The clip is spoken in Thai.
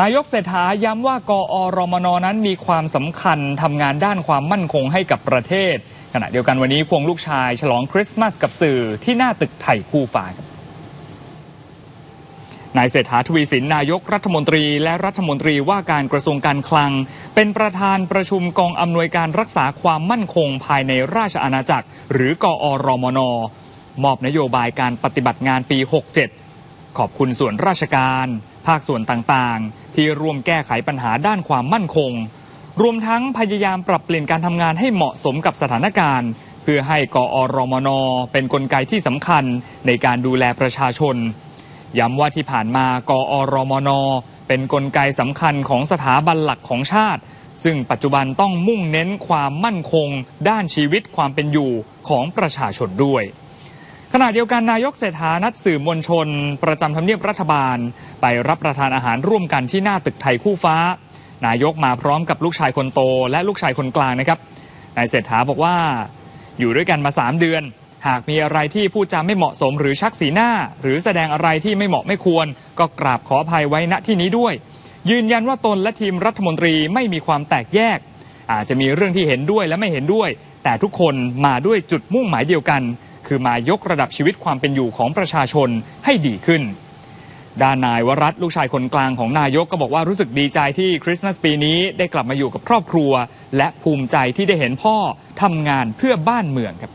นายกเศรษฐาย้ำว่ากอรมนนั้นมีความสำคัญทำงานด้านความมั่นคงให้กับประเทศ ขณะเดียวกันวันนี้ควงลูกชายฉลองคริสต์มาสกับสื่อที่หน้าตึกไทยคู่ฟ้านายเศรษฐาทวีสินนายกรัฐมนตรีและรัฐมนตรีว่าการกระทรวงการคลัง เป็นประธานประชุมกองอำนวยการรักษาความมั่นคงภายในราชอาณาจักร หรือกอรมน มอบนโยบายการปฏิบัติงานปี 67 ขอบคุณส่วนราชการ ภาคส่วนต่างๆ ที่ร่วมแก้ไขปัญหาด้านความมั่นคง รวมทั้งพยายามปรับเปลี่ยนการทำงานให้เหมาะสมกับสถานการณ์ เพื่อให้กอรมน เป็นนกลไกที่สำคัญในการดูแลประชาชน ย้ำว่าที่ผ่านมากอรมน เป็นนกลไกสำคัญของสถาบันหลักของชาติ ซึ่งปัจจุบันต้องมุ่งเน้นความมั่นคง ด้านชีวิตความเป็นอยู่ของประชาชนด้วย ขณะเดียวกันนายกเศรษฐานัดสื่อมวลชน ประจำทำเนียบรัฐบาล ไปรับประทานอาหารร่วมกันที่หน้าตึกไทยคู่ฟ้า นายกมาพร้อมกับลูกชายคนโต และลูกชายคนกลางนะครับนายเศรษฐาบอกว่า อยู่ด้วยกันมา 3 เดือน หากมีอะไรที่พูดจาไม่เหมาะสมหรือชักสีหน้า หรือแสดงอะไรที่ไม่เหมาะไม่ควร ก็กราบขออภัยไว้ณที่นี้ด้วย ยืนยันว่าตนและทีมรัฐมนตรีไม่มีความแตกแยก อาจจะมีเรื่องที่เห็นด้วยและไม่เห็นด้วย แต่ทุกคนมาด้วยจุดมุ่งหมายเดียวกัน คือมายกระดับชีวิตความเป็นอยู่ของประชาชนให้ดีขึ้น ด้านนายวรัตน์ลูกชายคนกลางของนายกก็บอกว่ารู้สึกดีใจที่คริสต์มาสปีนี้ได้กลับมาอยู่กับครอบครัว และภูมิใจที่ได้เห็นพ่อทำงานเพื่อบ้านเมืองครับ